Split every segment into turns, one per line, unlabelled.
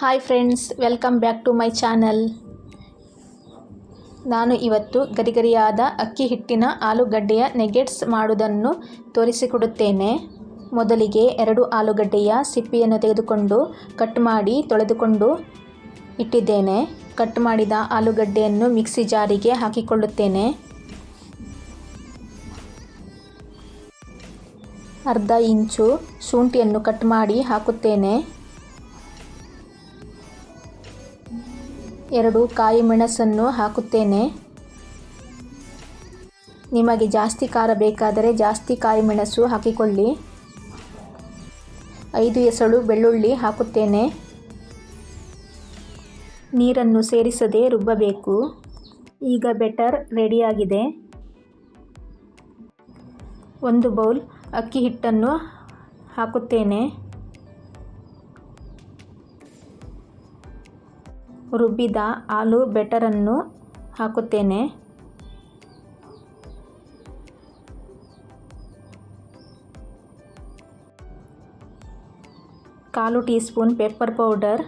Hi friends welcome back to my channel ನಾನು ಇವತ್ತು ಗರಿಗರಿಯಾದ ಅಕ್ಕಿ ಹಿಟ್ಟಿನ ಆಲೂಗಡ್ಡೆಯ ನೆಗೆಟ್ಸ್ ಮಾಡುವುದನ್ನು ತೋರಿಸಿಕೊಡುತ್ತೇನೆ. ಮೊದಲಿಗೆ ಎರಡು ಆಲೂಗಡ್ಡೆಯ ಸಿಪ್ಪೆಯನ್ನು ತೆಗೆದುಕೊಂಡು ಕಟ್ ಮಾಡಿ ತೊಳೆದುಕೊಂಡು ಇಟ್ಟಿದ್ದೇನೆ. ಕಟ್ ಮಾಡಿದ ಆಲೂಗಡ್ಡೆಯನ್ನು ಮಿಕ್ಸಿ ಜಾರಿಗೆ ಹಾಕಿಕೊಳ್ಳುತ್ತೇನೆ. ಅರ್ಧ ಇಂಚು ಶುಂಠಿಯನ್ನು ಕಟ್ ಮಾಡಿ ಹಾಕುತ್ತೇನೆ. ಎರಡು ಕಾಯಿ ಮೆಣಸನ್ನು ಹಾಕುತ್ತೇನೆ. ನಿಮಗೆ ಜಾಸ್ತಿ ಖಾರ ಬೇಕಾದರೆ ಜಾಸ್ತಿ ಕಾಯಿ ಮೆಣಸು ಹಾಕಿಕೊಳ್ಳಿ. ಐದು ಎಸಳು ಬೆಳ್ಳುಳ್ಳಿ ಹಾಕುತ್ತೇನೆ. ನೀರನ್ನು ಸೇರಿಸದೆ ರುಬ್ಬಬೇಕು. ಈಗ ಬೆಟರ್ ರೆಡಿಯಾಗಿದೆ. ಒಂದು ಬೌಲ್ ಅಕ್ಕಿ ಹಿಟ್ಟನ್ನು ಹಾಕುತ್ತೇನೆ. ರುಬ್ಬಿದ ಆಲೂ ಬೆಟರನ್ನು ಹಾಕುತ್ತೇನೆ. ಕಾಲು ಟೀ ಸ್ಪೂನ್ ಪೆಪ್ಪರ್ ಪೌಡರ್.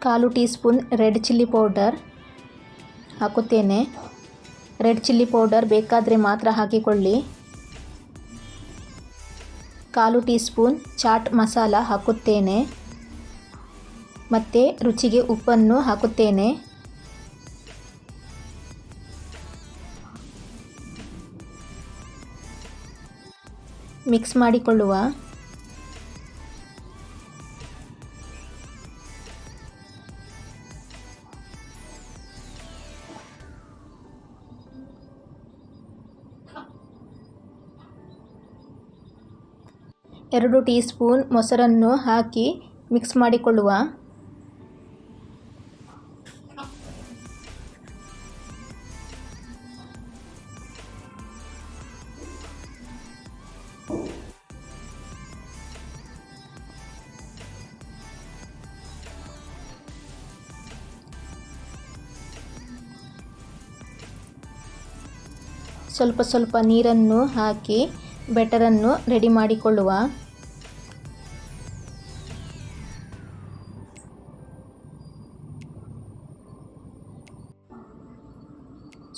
ಕಾಲು teaspoon red chilli powder ಹಾಕುತ್ತೇನೆ. ರೆಡ್ ಚಿಲ್ಲಿ ಪೌಡರ್ ಬೇಕಾದರೆ ಮಾತ್ರ ಹಾಕಿಕೊಳ್ಳಿ. ಕಾಲು ಟೀ ಸ್ಪೂನ್ ಚಾಟ್ ಮಸಾಲ ಹಾಕುತ್ತೇನೆ. ಮತ್ತು ರುಚಿಗೆ ಉಪ್ಪನ್ನು ಹಾಕುತ್ತೇನೆ. ಮಿಕ್ಸ್ ಮಾಡಿಕೊಳ್ಳುವ ಎರಡು ಟೀ ಸ್ಪೂನ್ ಮೊಸರನ್ನು ಹಾಕಿ ಮಿಕ್ಸ್ ಮಾಡಿಕೊಳ್ಳುವ. ಸ್ವಲ್ಪ ಸ್ವಲ್ಪ ನೀರನ್ನು ಹಾಕಿ ಬೆಟರನ್ನು ರೆಡಿ ಮಾಡಿಕೊಳ್ಳುವ.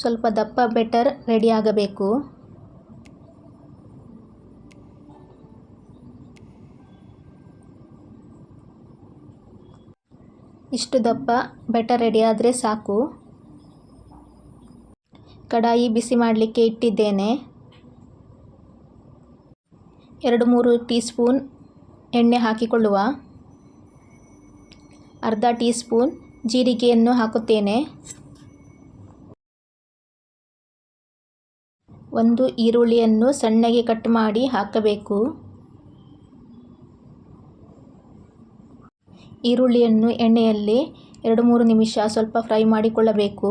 ಸ್ವಲ್ಪ ದಪ್ಪ ಬೆಟರ್ ರೆಡಿ ಆಗಬೇಕು. ಇಷ್ಟು ದಪ್ಪ ಬೆಟರ್ ರೆಡಿ ಆದರೆ ಸಾಕು. ಕಡಾಯಿ ಬಿಸಿ ಮಾಡಲಿಕ್ಕೆ ಇಟ್ಟಿದ್ದೇನೆ. ಎರಡು ಮೂರು ಟೀ ಸ್ಪೂನ್ ಎಣ್ಣೆ ಹಾಕಿಕೊಳ್ಳುವ. ಅರ್ಧ ಟೀ ಸ್ಪೂನ್ ಜೀರಿಗೆಯನ್ನು ಹಾಕುತ್ತೇನೆ. ಒಂದು ಈರುಳ್ಳಿಯನ್ನು ಸಣ್ಣಗೆ ಕಟ್ ಮಾಡಿ ಹಾಕಬೇಕು. ಈರುಳ್ಳಿಯನ್ನು ಎಣ್ಣೆಯಲ್ಲಿ ಎರಡು ಮೂರು ನಿಮಿಷ ಸ್ವಲ್ಪ ಫ್ರೈ ಮಾಡಿಕೊಳ್ಳಬೇಕು.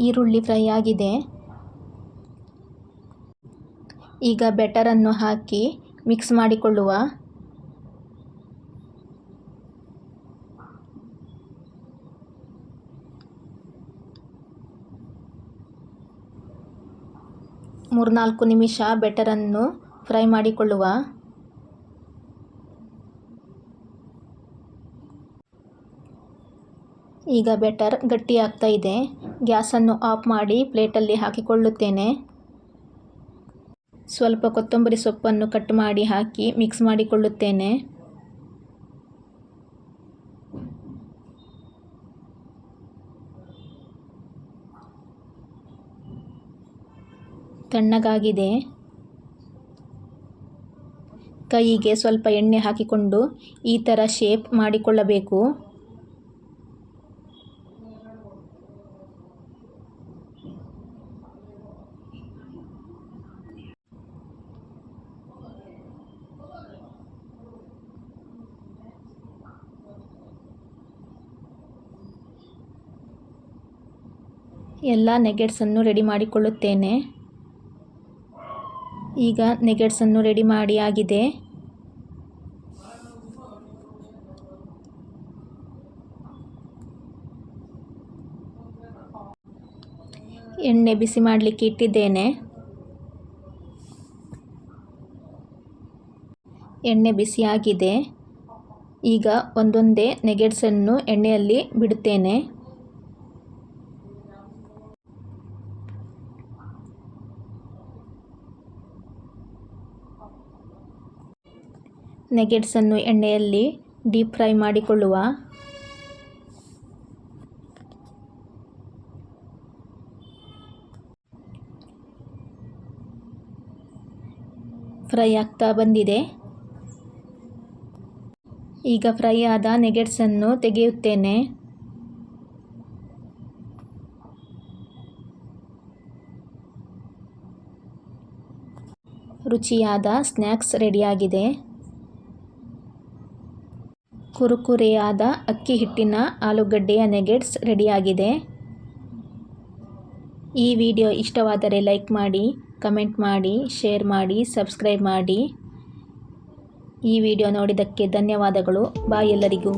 ಈರುಳ್ಳಿ ಫ್ರೈ ಆಗಿದೆ. ಈಗ ಬೆಟರನ್ನು ಹಾಕಿ ಮಿಕ್ಸ್ ಮಾಡಿಕೊಳ್ಳುವ. ಮೂರ್ನಾಲ್ಕು ನಿಮಿಷ ಬೆಟರನ್ನು ಫ್ರೈ ಮಾಡಿಕೊಳ್ಳುವ. ಈಗ ಬೆಟರ್ ಗಟ್ಟಿಯಾಗ್ತಾ ಇದೆ. ಗ್ಯಾಸನ್ನು ಆಫ್ ಮಾಡಿ ಪ್ಲೇಟಲ್ಲಿ ಹಾಕಿಕೊಳ್ಳುತ್ತೇನೆ. ಸ್ವಲ್ಪ ಕೊತ್ತಂಬರಿ ಸೊಪ್ಪನ್ನು ಕಟ್ ಮಾಡಿ ಹಾಕಿ ಮಿಕ್ಸ್ ಮಾಡಿಕೊಳ್ಳುತ್ತೇನೆ. ತಣ್ಣಗಾಗಿದೆ. ಕೈಗೆ ಸ್ವಲ್ಪ ಎಣ್ಣೆ ಹಾಕಿಕೊಂಡು ಈ ಥರ ಶೇಪ್ ಮಾಡಿಕೊಳ್ಳಬೇಕು. ಎಲ್ಲ ನೆಗೆಟ್ಸನ್ನು ರೆಡಿ ಮಾಡಿಕೊಳ್ಳುತ್ತೇನೆ. ಈಗ ನೆಗೆಟ್ಸನ್ನು ರೆಡಿ ಮಾಡಿ ಆಗಿದೆ. ಎಣ್ಣೆ ಬಿಸಿ ಮಾಡಲಿಕ್ಕೆ ಇಟ್ಟಿದ್ದೇನೆ. ಎಣ್ಣೆ ಬಿಸಿಯಾಗಿದೆ ಈಗ ಒಂದೊಂದೇ ನೆಗೆಟ್ಸನ್ನು ಎಣ್ಣೆಯಲ್ಲಿ ಬಿಡುತ್ತೇನೆ. ನೆಗೆಟ್ಸನ್ನು ಎಣ್ಣೆಯಲ್ಲಿ ಡೀಪ್ ಫ್ರೈ ಮಾಡಿಕೊಳ್ಳುವ. ಫ್ರೈ ಆಗ್ತಾ ಬಂದಿದೆ. ಈಗ ಫ್ರೈ ಆದ ನೆಗೆಟ್ಸನ್ನು ತೆಗೆಯುತ್ತೇನೆ. ರುಚಿಯಾದ ಸ್ನ್ಯಾಕ್ಸ್ ರೆಡಿಯಾಗಿದೆ. ಕುರುಕುರೆಯಾದ ಅಕ್ಕಿ ಹಿಟ್ಟಿನ ಆಲೂಗಡ್ಡೆಯ ನೆಗೆಟ್ಸ್ ರೆಡಿಯಾಗಿದೆ. ಈ ವಿಡಿಯೋ ಇಷ್ಟವಾದರೆ ಲೈಕ್ ಮಾಡಿ, ಕಮೆಂಟ್ ಮಾಡಿ, ಶೇರ್ ಮಾಡಿ, ಸಬ್ಸ್ಕ್ರೈಬ್ ಮಾಡಿ. ಈ ವಿಡಿಯೋ ನೋಡಿದ್ದಕ್ಕೆ ಧನ್ಯವಾದಗಳು. ಬಾಯ್ ಎಲ್ಲರಿಗೂ.